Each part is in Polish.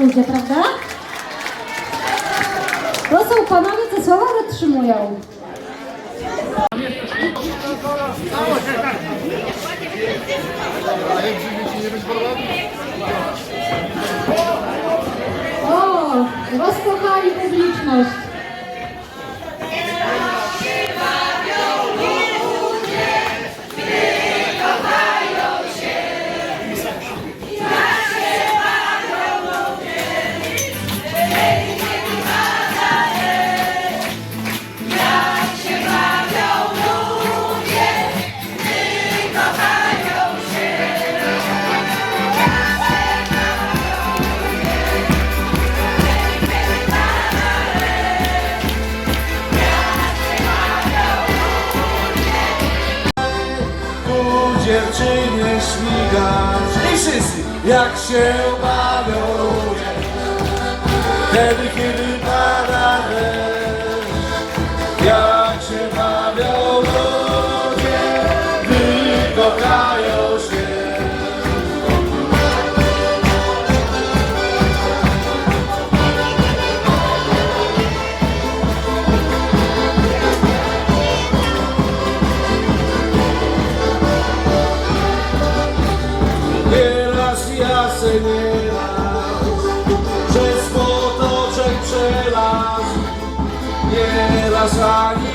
ludzie, prawda? To są panowie, co słowa dotrzymują. O, rozkochali publiczność. biegać i wszyscy jak się bawią. nie raz Przez potoczek Nie raz ani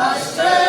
Başka